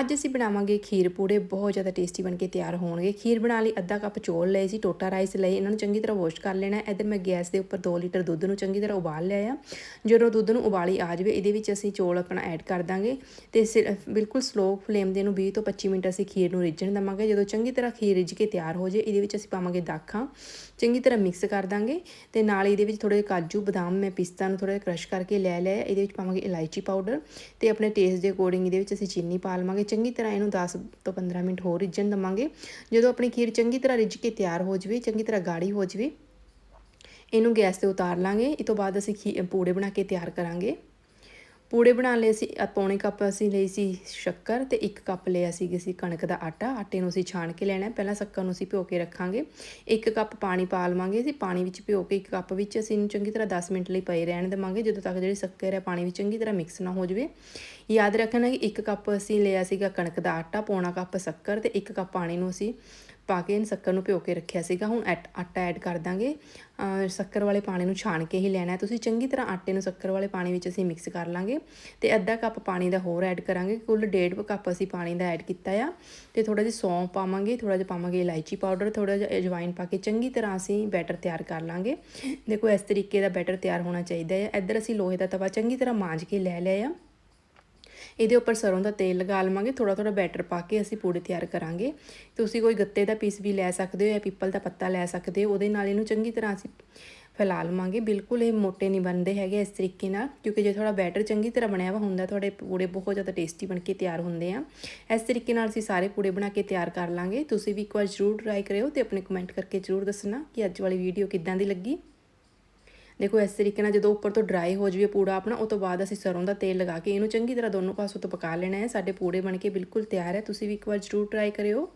ਅੱਜ ਅਸੀਂ ਬਣਾਵਾਂਗੇ ਖੀਰ ਪੂੜੇ, ਬਹੁਤ ਜ਼ਿਆਦਾ ਟੇਸਟੀ ਬਣ ਕੇ ਤਿਆਰ ਹੋਣਗੇ। ਖੀਰ ਬਣਾਉਣ ਲਈ ਅੱਧਾ ਕੱਪ ਚੌਲ ਲਏ ਸੀ, ਟੋਟਾ ਰਾਈਸ ਲਏ, ਇਹਨਾਂ ਨੂੰ ਚੰਗੀ ਤਰ੍ਹਾਂ ਵਾਸ਼ ਕਰ ਲੈਣਾ ਹੈ। ਇੱਧਰ ਮੈਂ ਗੈਸ ਦੇ ਉੱਪਰ 2 ਲੀਟਰ ਦੁੱਧ ਨੂੰ ਚੰਗੀ ਤਰ੍ਹਾਂ ਉਬਾਲ ਲਿਆ ਆ। ਜਦੋਂ ਦੁੱਧ ਨੂੰ ਉਬਾਲੀ ਆ ਜਾਵੇ, ਇਹਦੇ ਵਿੱਚ ਅਸੀਂ ਚੌਲ ਆਪਣਾ ਐਡ ਕਰ ਦਾਂਗੇ ਤੇ ਸਿਰ- ਬਿਲਕੁਲ ਸਲੋ ਫਲੇਮ ਦੇ ਨੂੰ 20 ਤੋਂ 25 ਮਿੰਟ ਅਸੀਂ ਖੀਰ ਨੂੰ ਰਿੱਝਣ ਦਵਾਂਗੇ। ਜਦੋਂ ਚੰਗੀ ਤਰ੍ਹਾਂ ਖੀਰ ਰਿੱਝ ਕੇ ਤਿਆਰ ਹੋ ਜੇ ਇਹਦੇ ਵਿੱਚ ਅਸੀਂ ਪਾਵਾਂਗੇ ਦਾਖਾਂ। ਚੰਗੀ ਤਰ੍ਹਾਂ ਮਿਕਸ ਕਰ ਦਾਂਗੇ ਤੇ ਨਾਲ ਇਹਦੇ ਵਿੱਚ ਥੋੜੇ ਕਾਜੂ, ਬਦਾਮ ਮੈਂ ਪਿਸਤਾ ਨੂੰ ਥੋੜਾ ਜਿਹਾ ਕ੍ਰਸ਼ ਕਰਕੇ ਲੈ ਲਿਆ ਇਹਦੇ ਵਿੱਚ ਪਾਵਾਂਗੇ ਇਲਾਇਚੀ ਪਾਊਡਰ ਤੇ ਆਪਣੇ ਟੇਸਟ ਦੇ ਅਕੋਰਡਿੰਗ ਇਹਦੇ ਵਿੱਚ ਅਸੀਂ ਚੀਨੀ ਪਾ ਲਵਾਂਗੇ। ਚੰਗੀ ਤਰ੍ਹਾਂ ਇਹਨੂੰ 10 ਤੋਂ 15 ਮਿੰਟ ਹੋਰ ਰਿੱਝਣ ਦਵਾਂਗੇ। ਜਦੋਂ ਆਪਣੀ ਖੀਰ ਚੰਗੀ ਤਰ੍ਹਾਂ ਰਿੱਝ ਕੇ ਤਿਆਰ ਹੋ ਜਵੇ, ਚੰਗੀ ਤਰ੍ਹਾਂ ਗਾੜੀ ਹੋ ਜਵੇ, ਇਹਨੂੰ ਗੈਸ ਤੇ ਉਤਾਰ ਲਾਂਗੇ। ਇਹ ਤੋਂ ਬਾਅਦ ਅਸੀਂ ਖੀ, ਪੂੜੇ ਬਣਾ ਕੇ ਤਿਆਰ ਕਰਾਂਗੇ। ਪੂੜੇ ਬਣਾਉਣ ਲਈ ਅਸੀਂ ਅ ਪੌਣੇ ਕੱਪ ਅਸੀਂ ਲਈ ਸੀ ਸ਼ੱਕਰ ਤੇ ਇੱਕ ਕੱਪ ਲਿਆ ਸੀ ਅਸੀਂ ਕਣਕ ਦਾ ਆਟਾ। ਆਟੇ ਨੂੰ ਅਸੀਂ ਛਾਣ ਕੇ ਲੈਣਾ, ਪਹਿਲਾਂ ਸ਼ੱਕਰ ਨੂੰ ਅਸੀਂ ਭਿਓ ਕੇ ਰੱਖਾਂਗੇ। ਇੱਕ ਕੱਪ ਪਾਣੀ ਪਾ ਲਵਾਂਗੇ ਅਸੀਂ, ਪਾਣੀ ਵਿੱਚ ਭਿਓ ਕੇ ਇੱਕ ਕੱਪ ਵਿੱਚ ਅਸੀਂ ਇਹਨੂੰ ਚੰਗੀ ਤਰ੍ਹਾਂ 10 ਮਿੰਟ ਲਈ ਪਏ ਰਹਿਣ ਦੇਵਾਂਗੇ, ਜਦੋਂ ਤੱਕ ਜਿਹੜੀ ਸ਼ੱਕਰ ਹੈ ਪਾਣੀ ਵਿੱਚ ਚੰਗੀ ਤਰ੍ਹਾਂ ਮਿਕਸ ਨਾ ਹੋ ਜਾਵੇ। ਯਾਦ ਰੱਖਣਾ ਕਿ ਇੱਕ ਕੱਪ ਅਸੀਂ ਲਿਆ ਸੀਗਾ ਕਣਕ ਦਾ ਆਟਾ, ਪੌਣਾ ਕੱਪ ਸ਼ੱਕਰ ਤੇ ਇੱਕ ਕੱਪ ਪਾਣੀ ਨੂੰ ਅਸੀਂ ਪਾ ਕੇ ਸ਼ੱਕਰ ਨੂੰ ਭਿਓ ਕੇ ਰੱਖਿਆ ਸੀਗਾ। ਹੁਣ ਐਟ- ਆਟਾ ਐਡ ਕਰ ਦਾਂਗੇ। ਸ਼ੱਕਰ ਵਾਲੇ ਪਾਣੀ ਨੂੰ ਛਾਣ ਕੇ ਹੀ ਲੈਣਾ ਤੁਸੀਂ ਚੰਗੀ ਤਰ੍ਹਾਂ ਆਟੇ ਨੂੰ ਸ਼ੱਕਰ ਵਾਲੇ ਪਾਣੀ ਵਿੱਚ ਅਸੀਂ ਮਿਕਸ ਕਰ ਲਾਂਗੇ ਤੇ ਅੱਧਾ ਕੱਪ ਪਾਣੀ ਦਾ ਹੋਰ ਐਡ ਕਰਾਂਗੇ। ਕੁੱਲ ਡੇਢ ਕੱਪ ਅਸੀਂ ਪਾਣੀ ਦਾ ਐਡ ਕੀਤਾ ਆ ਤੇ ਥੋੜਾ ਜਿਹਾ ਸੌਂਫ ਪਾਵਾਂਗੇ ਥੋੜਾ ਜਿਹਾ ਪਾਵਾਂਗੇ ਇਲਾਇਚੀ ਪਾਊਡਰ ਥੋੜਾ ਜਿਹਾ ਅਜਵਾਇਨ ਪਾ ਕੇ ਚੰਗੀ ਤਰ੍ਹਾਂ ਅਸੀਂ ਬੈਟਰ ਤਿਆਰ ਕਰ ਲਾਂਗੇ। ਦੇਖੋ ਇਸ ਤਰੀਕੇ ਦਾ ਬੈਟਰ ਤਿਆਰ ਹੋਣਾ ਚਾਹੀਦਾ ਹੈ ਇੱਧਰ ਅਸੀਂ ਲੋਹੇ ਦਾ ਤਵਾ ਚੰਗੀ ਤਰ੍ਹਾਂ ਮਾਂਜ ਕੇ ਲੈ ਲਿਆ ਆ। ਇਹਦੇ ਉੱਪਰ ਸਰੋਂ ਦਾ ਤੇਲ ਲਗਾ ਲਵਾਂਗੇ ਥੋੜਾ ਥੋੜਾ ਬੈਟਰ ਪਾ ਕੇ ਅਸੀਂ ਪੂੜੇ ਤਿਆਰ ਕਰਾਂਗੇ। ਤੁਸੀਂ ਕੋਈ ਗੱਤੇ ਦਾ ਪੀਸ ਵੀ ਲੈ ਸਕਦੇ ਹੋ ਜਾਂ ਪੀਪਲ ਦਾ ਪੱਤਾ ਲੈ ਸਕਦੇ ਹੋ, ਉਹਦੇ ਨਾਲ ਇਹਨੂੰ ਚੰਗੀ ਤਰ੍ਹਾਂ ਅਸੀਂ ਫੈਲਾ ਲਵਾਂਗੇ। ਬਿਲਕੁਲ ਇਹ ਮੋਟੇ ਨਹੀਂ ਬਣਦੇ ਹੈਗੇ ਇਸ ਤਰੀਕੇ ਨਾਲ, ਕਿਉਂਕਿ ਜੇ ਥੋੜਾ ਬੈਟਰ ਚੰਗੀ ਤਰ੍ਹਾਂ ਬਣਿਆ ਵਾ ਹੁੰਦਾ, ਤੁਹਾਡੇ ਪੂੜੇ ਬਹੁਤ ਜ਼ਿਆਦਾ ਟੇਸਟੀ ਬਣ ਕੇ ਤਿਆਰ ਹੁੰਦੇ ਆ। ਇਸ ਤਰੀਕੇ ਨਾਲ ਅਸੀਂ ਸਾਰੇ ਪੂੜੇ ਬਣਾ ਕੇ ਤਿਆਰ ਕਰ ਲਾਂਗੇ। ਤੁਸੀਂ ਵੀ ਇੱਕ ਵਾਰ ਜ਼ਰੂਰ ਟਰਾਈ ਕਰਿਓ ਤੇ ਆਪਣੇ ਕਮੈਂਟ ਕਰਕੇ ਜ਼ਰੂਰ ਦੱਸਣਾ ਕਿ ਅੱਜ ਵਾਲੀ ਵੀਡੀਓ ਕਿੱਦਾਂ ਦੀ ਲੱਗੀ। ਦੇਖੋ ਇਸ ਤਰੀਕੇ ਨਾਲ ਜਦੋਂ ਉੱਪਰ ਤੋਂ ਡਰਾਈ ਹੋ ਜਾਵੇ ਪੂੜਾ ਆਪਣਾ, ਉਹ ਤੋਂ ਬਾਅਦ ਅਸੀਂ ਸਰੋਂ ਦਾ ਤੇਲ ਲਗਾ ਕੇ ਇਹਨੂੰ ਚੰਗੀ ਤਰ੍ਹਾਂ ਦੋਨੋਂ ਪਾਸੋਂ ਤੋਂ ਪਕਾ ਲੈਣਾ ਹੈ। ਸਾਡੇ ਪੂੜੇ ਬਣ ਕੇ ਬਿਲਕੁਲ ਤਿਆਰ ਹੈ। ਤੁਸੀਂ ਵੀ ਇੱਕ ਵਾਰ ਜ਼ਰੂਰ ਟਰਾਈ ਕਰਿਓ।